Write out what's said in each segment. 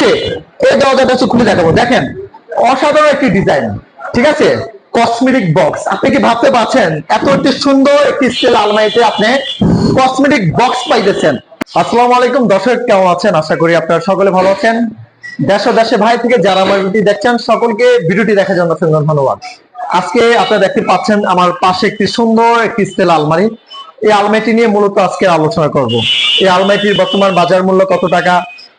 হচ্ছে এই দরজাটা হচ্ছে খুলে দেখাবো। দেখেন, অসাধারণ একটি ডিজাইন ঠিক আছে? কসমেটিক বক্স আপনি কি ভাবতে পারছেন, এত একটি সুন্দর একটি স্টিল আলমারিতে আপনি কসমেটিক বক্স পাইতেছেন? আসসালামু আলাইকুম, দর্শক কেমন আছেন? আশা করি আপনারা সকলে ভালো আছেন। দেশ দেশে ভাই থেকে যারা আমার ভিডিওটি দেখছেন, সকলকে ভিডিওটি দেখার জন্য অসংখ্য ধন্যবাদ। আজকে আপনারা দেখতে পাচ্ছেন আমার পাশে একটি সুন্দর একটি স্টিল আলমারি। এই আলমারিটি নিয়ে মূলত আজকে আলোচনা করব। এই আলমারিটির বর্তমান বাজার মূল্য কত টাকা?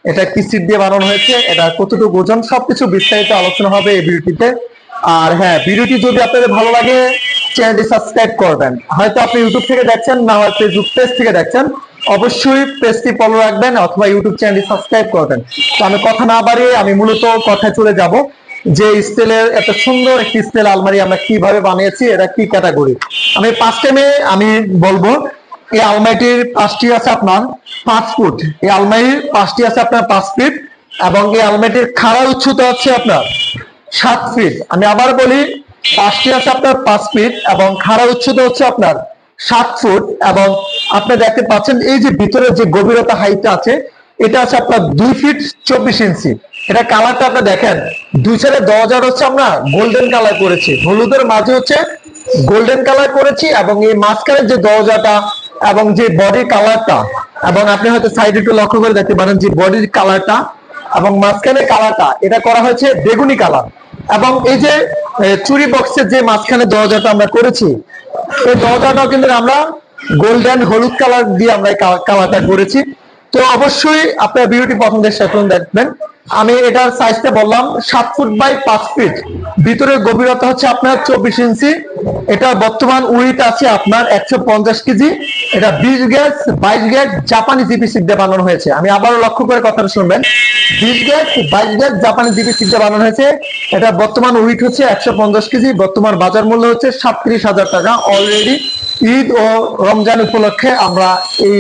এটা কি সিট দিয়ে বানানো হয়েছে, এটা কতটুকু ওজন, সবকিছু বিস্তারিত আলোচনা হবে এই ভিডিওটিতে। আর হ্যাঁ ভিডিওটি যদি আপনাদের ভালো লাগে, চ্যানেলটি সাবস্ক্রাইব করবেন। হয়তো আপনি ইউটিউব থেকে দেখছেন, না হয় ফেসবুক পেজ থেকে দেখছেন, অবশ্যই পেজটি ফলো রাখবেন অথবা ইউটিউব চ্যানেলটি সাবস্ক্রাইব করবেন। তো আমি কথা না বাড়িয়ে আমি মূলত কথায় চলে যাব, যে স্টেলের এত সুন্দর একটি স্টেল আলমারি আমরা কীভাবে বানিয়েছি, এটা কি ক্যাটাগরি আমি পাঁচ টাইমে আমি বলব এই আলমারিটির পাঁচটি আছে আপনার পাঁচ ফুট। এই আলমারির পাঁচটি আছে আপনার পাঁচ ফিট এবং এই আলমারিটির খাড়া উচ্চতা হচ্ছে আপনার সাত ফিট। আমি আবার বলি, পাঁচটি আছে আপনার পাঁচ ফিট এবং খাড়া উচ্চতা হচ্ছে আপনার সাত ফুট এবং আপনি দেখতে পাচ্ছেন এই যে ভিতরে যে গভীরতা হাইটটা আছে, এটা আছে আপনার দুই ফিট চব্বিশ ইঞ্চি। এটা কালারটা আপনি দেখেন, দুই সাইডে দরজার হচ্ছে আমরা গোল্ডেন কালার করেছি। হলুদের মাঝে হচ্ছে গোল্ডেন কালার করেছি এবং এই মাঝখানের যে দরজাটা এবং যে বডির কালারটা এবং আপনি হয়তো সাইড একটু লক্ষ্য করে দেখতে পারেন যে বডির কালারটা এবং মাঝখানে কালারটা এটা করা হয়েছে বেগুনি কালার এবং এই যে চুরি বক্সের যে মাঝখানে দরজাটা আমরা করেছি, এই দরজাটাও কিন্তু আমরা গোল্ডেন হলুদ কালার দিয়ে আমরা কালারটা করেছি। তো অবশ্যই আপনার থেকে শেষ পর্যন্ত দেখবেন। আমি এটার সাইজটা বললাম, সাত ফুট বাই পাঁচ ফিট ভিতরের গভীরতা হচ্ছে আপনার চব্বিশ ইঞ্চি। এটা বর্তমান উইট আছে আপনার একশো পঞ্চাশ কেজি। এটা বিশ গ্যাস, বাইশ গ্যাস জাপানি জিপি সিদ্ধে বানানো হয়েছে। আমি আবারও লক্ষ্য করে কথাটা শুনবেন। বিশ গ্যাস, বাইশ গ্যাস জাপানি জিপি সিদ্ধে বানানো হয়েছে। এটা বর্তমান উইট হচ্ছে একশো পঞ্চাশ কেজি। বর্তমান বাজার মূল্য হচ্ছে সাতত্রিশ হাজার টাকা। অলরেডি ঈদ ও রমজান উপলক্ষে আমরা এই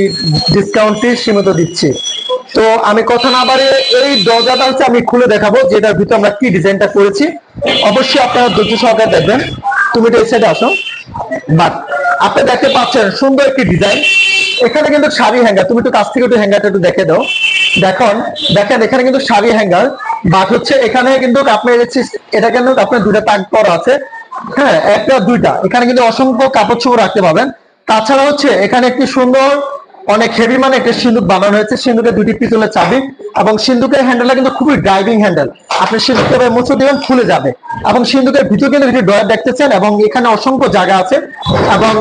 ডিসকাউন্টটি সীমিত দিচ্ছি। তো আমি কথা না বাড়িয়ে এই দরজাটা হচ্ছে আমি খুলে দেখাবো, যেটার ভিতরে আমরা কি ডিজাইনটা করেছি। অবশ্যই আপনারা ধৈর্য সহকারে দেখবেন। তুমি তো এই সাইডে আসো। বাট আপনি দেখতে পাচ্ছেন সুন্দর একটি ডিজাইন। এখানে কিন্তু শাড়ি হ্যাঙ্গার, তুমি একটু কাছ থেকে একটু হ্যাঙ্গারটা একটু দেখে দাও। দেখুন, দেখেন, এখানে কিন্তু শাড়ি হ্যাঙ্গার। বাট হচ্ছে এখানে কিন্তু আপনার এটা কিন্তু আপনার দুটা তাক করা আছে। হ্যাঁ একটা, দুইটা। এখানে কিন্তু অসংখ্য কাপড় চোপড় রাখতে পাবেন তাছাড়া হচ্ছে এখানে একটি সুন্দর অনেক হেভি মানে একটা সিন্ধুক বানানো হয়েছে। সিন্ধুকে দুটি পিতলের চাবি এবং সিন্ধুকের হ্যান্ডেলটা কিন্তু খুবই ড্রাইভিং হ্যান্ডেল আপনি সিন্ধুকে এবার মুছে দিবেন, খুলে যাবে। এবং সিন্ধুকের ভিতরে কিন্তু একটি ডয়ার দেখতেছেন এবং এখানে অসংখ্য জায়গা আছে। এবং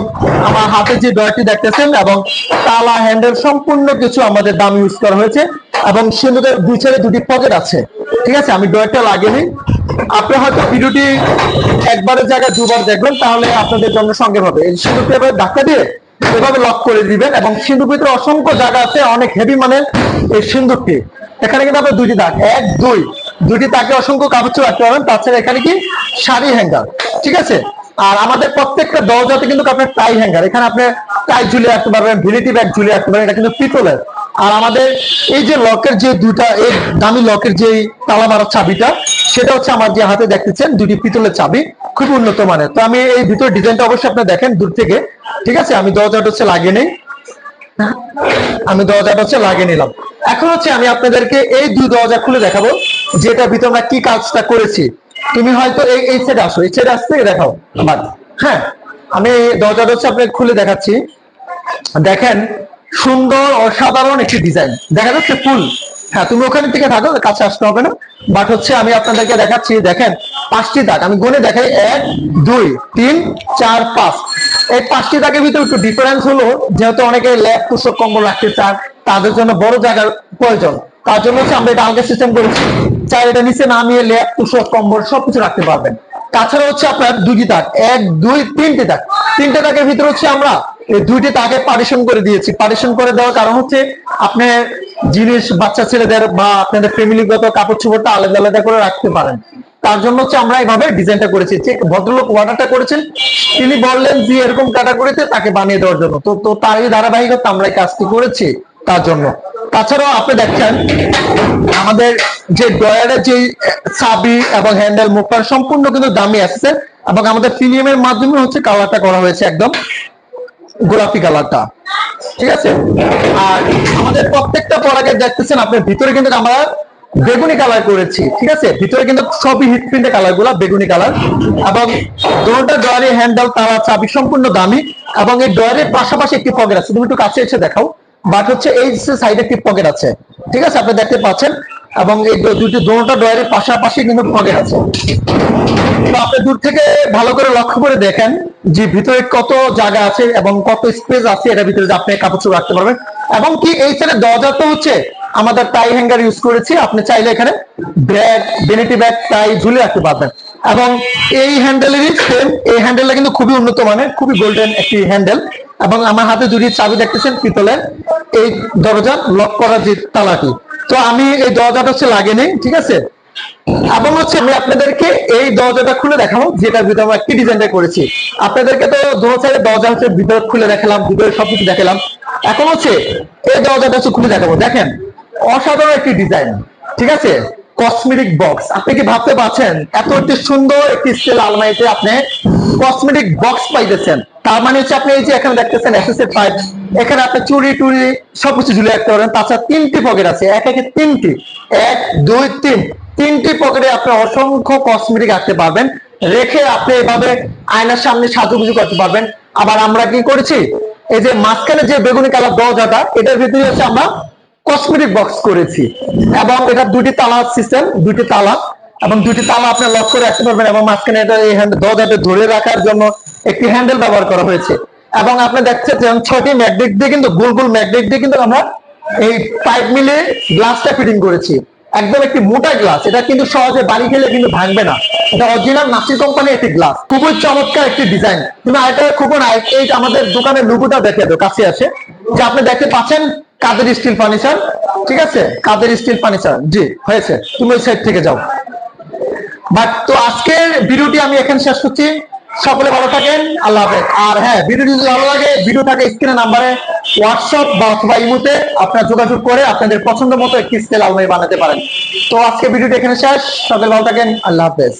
আমার হাতে যে ডয়ারটি দেখতেছেন এবং তালা হ্যান্ডেল সম্পূর্ণ কিছু আমাদের দাম ইউজ করা হয়েছে। এবং সিন্ধুকের দুই সাইডে দুটি পকেট আছে। ঠিক আছে? আমি ডয়ারটা লাগিয়ে আপনি হয়তো ভিডিওটি একবারের জায়গায় দুবার দেখবেন, তাহলে আপনাদের জন্য সঙ্গে হবে। এই সিন্ধুকটা এবার ধাক্কা দিয়ে এভাবে লক করে দিবেন এবং সিন্ধুক ভিতরে অসংখ্য জায়গা আছে, অনেক হেভি মানের এই সিন্ধুকটি এখানে কিন্তু আপনার দুইটি দাগ, এক, দুই। দুইটি তাকে অসংখ্য কাপড় রাখতে পারবেন তাছাড়া এখানে কি? শাড়ি হ্যাঙ্গার ঠিক আছে? আর আমাদের প্রত্যেকটা দরজাতে কিন্তু আপনার টাই হ্যাঙ্গার এখানে আপনি টাই ঝুলিয়ে রাখতে পারবেন ভিনিটি ব্যাগ ঝুলিয়ে রাখতে পারবেন, এটা কিন্তু পিতলের। আর আমাদের এই যে লকের যে দুটা এই দামি লকের যে তালা মারার চাবিটা সেটা হচ্ছে আমার যে হাতে দেখতেছেন, দুটি পিতলের চাবি, খুব উন্নত মানের। তো আমি এই ভিতর ডিজাইনটা অবশ্যই আপনি দেখেন দূর থেকে, ঠিক আছে? আমি দরজাটা হচ্ছে লাগিয়ে নেই। আমি দরজাটা হচ্ছে লাগিয়ে নিলাম। এখন হচ্ছে আমি আপনাদেরকে এই দুই দরজা খুলে দেখাবো যেটা ভিতরে আমরা কি কাজটা করেছি। তুমি হয়তো এই এই সাইডে আসো, এই সাইডে আসতে দেখাও আমার। হ্যাঁ আমি দরজাটা হচ্ছে আপনাকে খুলে দেখাচ্ছি। দেখেন, সুন্দর, অসাধারণ একটি ডিজাইন। দেখা যাচ্ছে ফুল। হ্যাঁ তুমি ওখানে থেকে থাকো, কাছে আসতে হবে না। বাট হচ্ছে আমি আপনাদেরকে দেখাচ্ছি, দেখেন, পাঁচটি দাগ। আমি গুনে দেখাই, এক, দুই, তিন, চার, পাঁচ। এই পাঁচটি দাগের ভিতরে একটু ডিফারেন্স হলো, যেহেতু অনেকে ল্যাব পুস্তক কম্বল রাখতে চান, তাদের জন্য বড় জায়গার প্রয়োজন। তার জন্য হচ্ছে আমরা এটা আলগা সিস্টেম করেছি চাই এটা নিচে নামিয়ে ল্যাব পুস্তক কম্বল সবকিছু রাখতে পারবেন। তাছাড়া হচ্ছে আপনার দুটি দাগ, এক, দুই, তিনটে দাগ। তিনটে দাগের ভিতরে হচ্ছে আমরা দুইটি তাকে পার্টিশন করে দিয়েছি। পার্টিশন করে দেওয়ার কারণ হচ্ছে আপনি জিনিস বাচ্চা ছেলেদের বা আপনাদের ফ্যামিলিগত কাপড় চোপড়টা আলাদা আলাদা করে রাখতে পারেন। তার জন্য হচ্ছে আমরা এইভাবে ডিজাইনটা করেছি। যে ভদ্রলোক অর্ডারটা করেছেন, তিনি বললেন যে এরকম ক্যাটাগরিতে তাকে বানিয়ে দেওয়ার জন্য। তো তো তারই ধারাবাহিকতা আমরা এই কাজটি করেছি তার জন্য। তাছাড়াও আপনি দেখছেন আমাদের যে ড্রয়ারের যে চাবি এবং হ্যান্ডেল মুখটা সম্পূর্ণ কিন্তু দামি আসছে এবং আমাদের প্রিমিয়ামের মাধ্যমে হচ্ছে কালারটা করা হয়েছে একদম গোলাপি কালারটা ঠিক আছে? আর আমাদের প্রত্যেকটা প্রোডাক্টে দেখতেছেন আপনার ভিতরে কিন্তু আমরা বেগুনি কালার করেছি, ঠিক আছে? ভিতরে কিন্তু সবই হিট প্রিন্টের কালারগুলা, বেগুনি কালার এবং দুটো ডয়ারি হ্যান্ডেল তারা চাবি সম্পূর্ণ দামি। এবং এই ডয়ারের পাশাপাশি একটি পকেট আছে। তুমি একটু কাছে এসে দেখাও। বাট হচ্ছে এই সাইডে একটি পকেট আছে। ঠিক আছে? আপনি দেখতে পাচ্ছেন। এবং এই দুটি দুটো ডয়ারের পাশাপাশি কিন্তু পকেট আছে। দূর থেকে ভালো করে লক্ষ্য করে দেখেন যে ভিতরে কত জায়গা আছে এবং কত স্পেস আছে এটার ভিতরে আপনি কাপড় চোপড় রাখতে পারবেন। এবং কি এই সাইডে দরজা তো হচ্ছে আমাদের টাই হ্যাঙ্গার ইউজ করেছি, আপনি চাইলে এখানে ব্যাগ বেনিটি ব্যাগ টাই ঝুলে রাখতে পারবেন। এবং এই হ্যান্ডেলেরই সেম এই হ্যান্ডেলটা কিন্তু খুবই উন্নত মানের, খুবই গোল্ডেন একটি হ্যান্ডেল এবং আমার হাতে দুটি চাবি দেখতেছেন পিতলের, এই দরজা লক করার যে তালাটি। তো আমি এই দরজাটা হচ্ছে লাগেনি ঠিক আছে? এবং হচ্ছে আমি আপনাদেরকে এই দরজাটা খুলে দেখাবো, যেটা ভিতরে আমরা কি ডিজাইনটা করেছি। আপনাদেরকে তো দু সাইডে দরজা হচ্ছে ভিতরে খুলে দেখালাম, ভিতরে সবকিছু দেখালাম। এখন হচ্ছে এই দরজাটা হচ্ছে খুলে দেখাবো। দেখেন, অসাধারণ একটি ডিজাইন ঠিক আছে? কসমেটিক বক্স আপনি কি ভাবতে পারছেন, এত একটি সুন্দর একটি স্টিল আলমারিতে আপনি কসমেটিক বক্স পাইতেছেন? তার মানে হচ্ছে আপনি এই যে এখানে দেখতেছেন এসএসএ পাইপ এখানে আপনি চুরি, টুরি সবকিছু ঝুলে রাখতে পারেন। তাছাড়া তিনটি পকেট আছে, এক, একে তিনটি। এক, দুই, তিন। তিনটি পকেটে আপনি অসংখ্য কসমেটিক রাখতে পারবেন। রেখে আপনি এভাবে আয়নার সামনে সাজুগুজু করতে পারবেন। আবার আমরা কি করেছি? এই যে মাঝখানে যে বেগুনি কালার দরজাটা, এটার ভিতরে হচ্ছে আমরা কসমেটিক বক্স করেছি। এবং এটা দুটি তালা সিস্টেম দুটি তালা। এবং দুটি তালা আপনি লক করে রাখতে পারবেন এবং মাঝখানে এটা এই দরজাটা ধরে রাখার জন্য একটি হ্যান্ডেল ব্যবহার করা হয়েছে। এবং আপনি দেখছেন যে ছয়টি ম্যাগনেট দিয়ে কিন্তু, গোল গোল ম্যাগনেট দিয়ে কিন্তু আমরা এই পাইপ মিলে গ্লাসটা ফিটিং করেছি। একদম একটি মোটা গ্লাস এটা কিন্তু সহজে বাড়ি খেলে কিন্তু ভাঙবে না। এটা অরিজিনাল নাসির কোম্পানির একটি গ্লাস খুবই চমৎকার একটি ডিজাইন তুমি আরেকটা খুব এই আমাদের দোকানের লুগুটা দেখে দাও, কাছে আছে। যে আপনি দেখতে পাচ্ছেন কাদের স্টিল ফার্নিচার ঠিক আছে? কাদের স্টিল ফার্নিচার জি, হয়েছে। তুমি ওই সাইড থেকে যাও। বাট তো আজকের ভিডিওটি আমি এখানে শেষ করছি। সকলে ভালো থাকেন, আল্লাহ হাফেজ। আর হ্যাঁ ভিডিওটি যদি ভালো লাগে ভিডিও থাকে স্ক্রিনের নাম্বারে হোয়াটসঅ্যাপ বা অথবা ইমুতে আপনারা যোগাযোগ করে আপনাদের পছন্দ মতো একটি স্কেল আলমারি বানাতে পারেন। তো আজকে ভিডিওটি এখানে শেষ। সকলে ভালো থাকেন। আল্লাহ হাফেজ।